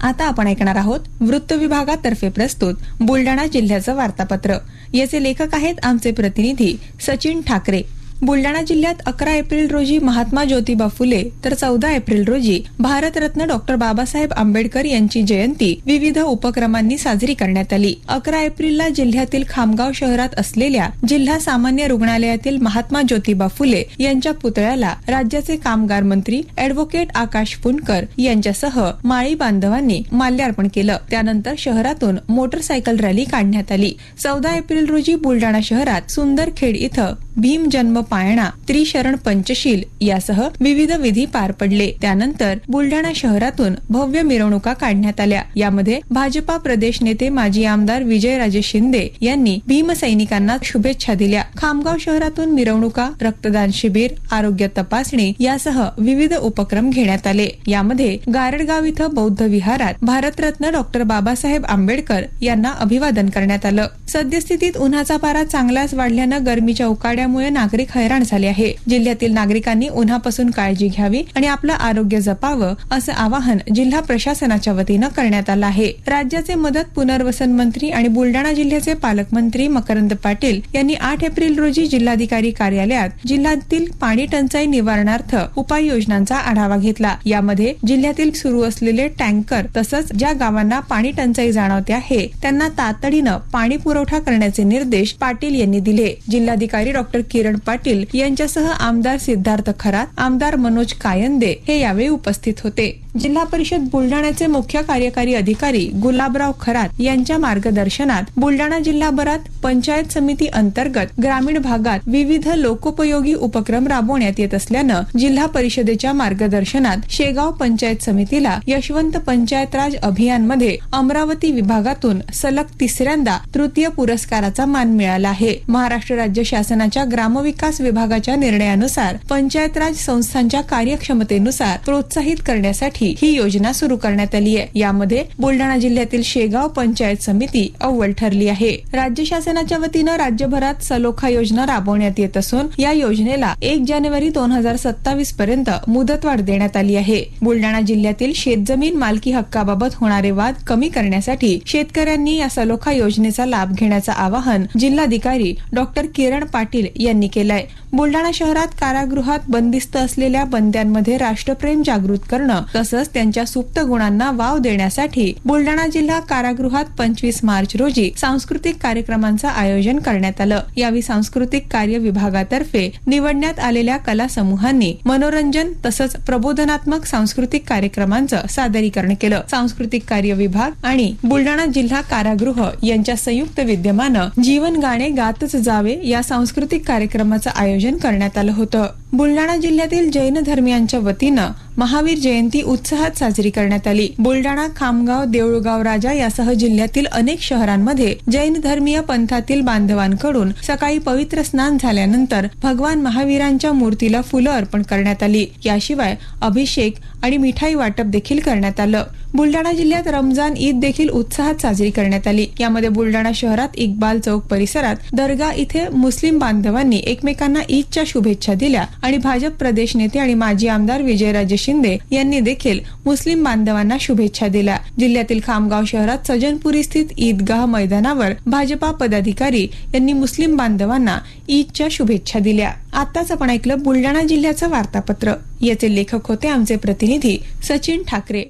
आता आपण ऐकणार आहोत वृत्त विभागातर्फे प्रस्तुत बुलडाणा जिल्ह्याचं वार्तापत्र. याचे लेखक आहेत आमचे प्रतिनिधी सचिन ठाकरे. बुलडाणा जिल्ह्यात अकरा एप्रिल रोजी महात्मा ज्योतिबा फुले तर चौदा एप्रिल रोजी भारतरत्न डॉक्टर बाबासाहेब आंबेडकर यांची जयंती विविध उपक्रमांनी साजरी करण्यात आली. अकरा एप्रिलला जिल्ह्यातील खामगाव शहरात असलेल्या जिल्हा सामान्य रुग्णालयातील महात्मा ज्योतिबा फुले यांच्या पुतळ्याला राज्याचे कामगार मंत्री अॅडव्होकेट आकाश फुंडकर यांच्यासह माळी बांधवांनी माल्यार्पण केलं. त्यानंतर शहरातून मोटरसायकल रॅली काढण्यात आली. चौदा एप्रिल रोजी बुलडाणा शहरात सुंदरखेड इथं भीम जन्म पाळणा त्रिशरण पंचशील यासह विविध विधी पार पडले. त्यानंतर बुलढाणा शहरातून भव्य मिरवणुका काढण्यात आल्या. यामध्ये भाजपा प्रदेश नेते माजी आमदार विजयराजे शिंदे यांनी भीमसैनिकांना शुभेच्छा दिल्या. खामगाव शहरातून मिरवणुका रक्तदान शिबिर आरोग्य तपासणी यासह विविध उपक्रम घेण्यात आले. यामध्ये गारडगाव इथं बौद्ध विहारात भारतरत्न डॉक्टर बाबासाहेब आंबेडकर यांना अभिवादन करण्यात आलं. सद्यस्थितीत उन्हाचा पारा चांगलाच वाढल्यानं गरमीच्या उकाड्यामुळे नागरिक हैराण झाले आहे. जिल्ह्यातील नागरिकांनी उन्हापासून काळजी घ्यावी आणि आपलं आरोग्य जपावं असं आवाहन जिल्हा प्रशासनाच्या वतीनं करण्यात आलं आहे. राज्याचे मदत पुनर्वसन मंत्री आणि बुलडाणा जिल्ह्याचे पालकमंत्री मकरंद पाटील यांनी आठ एप्रिल रोजी जिल्हाधिकारी कार्यालयात जिल्ह्यातील पाणी टंचाई निवारणार्थ उपाययोजनांचा आढावा घेतला. यामध्ये जिल्ह्यातील सुरू असलेले टँकर तसंच ज्या गावांना पाणी टंचाई जाणवते आहे त्यांना तातडीनं पाणी पुरवठा पुरवठा करण्याचे निर्देश पाटील यांनी दिले. जिल्हाधिकारी डॉक्टर किरण पाटील यांच्यासह आमदार सिद्धार्थ खरात आमदार मनोज कायंदे हे यावेळी उपस्थित होते. जिल्हा परिषद बुलढाण्याचे मुख्य कार्यकारी अधिकारी गुलाबराव खरात यांच्या मार्गदर्शनात बुलढाणा जिल्हाभरात पंचायत समिती अंतर्गत ग्रामीण भागात विविध लोकोपयोगी उपक्रम राबवण्यात येत असल्यानं जिल्हा परिषदेच्या मार्गदर्शनात शेगाव पंचायत समितीला यशवंत पंचायत राज अभियानमध्ये अमरावती विभागातून सलग तिसऱ्यांदा तृतीय पुरस्काराचा मान मिळाला आहे. महाराष्ट्र राज्य शासनाच्या ग्रामविकास विभागाच्या निर्णयानुसार पंचायत राज संस्थांच्या कार्यक्षमतेनुसार प्रोत्साहित करण्यासाठी ही योजना सुरू करण्यात आली आहे. यामध्ये बुलडाणा जिल्ह्यातील शेगाव पंचायत समिती अव्वल ठरली आहे. राज्य शासनाच्या वतीनं राज्यभरात सलोखा योजना राबवण्यात येत असून या योजनेला एक जानेवारी दोन हजार सत्तावीस पर्यंत मुदतवाढ देण्यात आली आहे. बुलडाणा जिल्ह्यातील शेतजमीन मालकी हक्काबाबत होणारे वाद कमी करण्यासाठी शेतकऱ्यांनी या सलोखा योजनेचा लाभ घेण्याचं आवाहन जिल्हाधिकारी डॉक्टर किरण पाटील यांनी केलंय. बुलडाणा शहरात कारागृहात बंदिस्त असलेल्या बंद्यांमध्ये राष्ट्रप्रेम जागृत करणं तसंच त्यांच्या सुप्त गुणांना वाव देण्यासाठी बुलडाणा जिल्हा कारागृहात पंचवीस मार्च रोजी सांस्कृतिक कार्यक्रमांचं आयोजन करण्यात आलं. यावेळी सांस्कृतिक कार्य विभागातर्फे निवडण्यात आलेल्या कला समूहांनी मनोरंजन तसंच प्रबोधनात्मक सांस्कृतिक कार्यक्रमांचं सादरीकरण केलं. सांस्कृतिक कार्य विभाग आणि बुलडाणा जिल्हा कारागृह यांच्या संयुक्त विद्यमानं जीवन गाणे गातच जावे या सांस्कृतिक कार्यक्रमाचं आयोजन करण्यात आलं होतं. बुलडाणा जिल्ह्यातील जैन धर्मियांच्या वतीनं महावीर जयंती उत्साहात साजरी करण्यात आली. बुलडाणा खामगाव देऊळगाव राजा यासह जिल्ह्यातील अनेक शहरांमध्ये जैन धर्मीय पंथातील बांधवांकडून सकाळी पवित्र स्नान झाल्यानंतर भगवान महावीरांच्या मूर्तीला फुलं अर्पण करण्यात आली. याशिवाय अभिषेक आणि मिठाई वाटप देखील करण्यात आलं. बुलडाणा जिल्ह्यात रमजान ईद देखील उत्साहात साजरी करण्यात आली. यामध्ये बुलडाणा शहरात इक्बाल चौक परिसरात दर्गा इथे मुस्लिम बांधवांनी एकमेकांना ईदच्या शुभेच्छा दिल्या. आणि भाजप प्रदेश नेते आणि माजी आमदार विजयराजे शिंदे यांनी देखील मुस्लिम बांधवांना शुभेच्छा दिल्या. जिल्ह्यातील खामगाव शहरात सजनपुरी स्थित ईदगाह मैदानावर भाजपा पदाधिकारी यांनी मुस्लिम बांधवांना ईदच्या शुभेच्छा दिल्या. आताच आपण ऐकलं बुलडाणा जिल्ह्याचं वार्तापत्र. याचे लेखक होते आमचे प्रतिनिधी सचिन ठाकरे.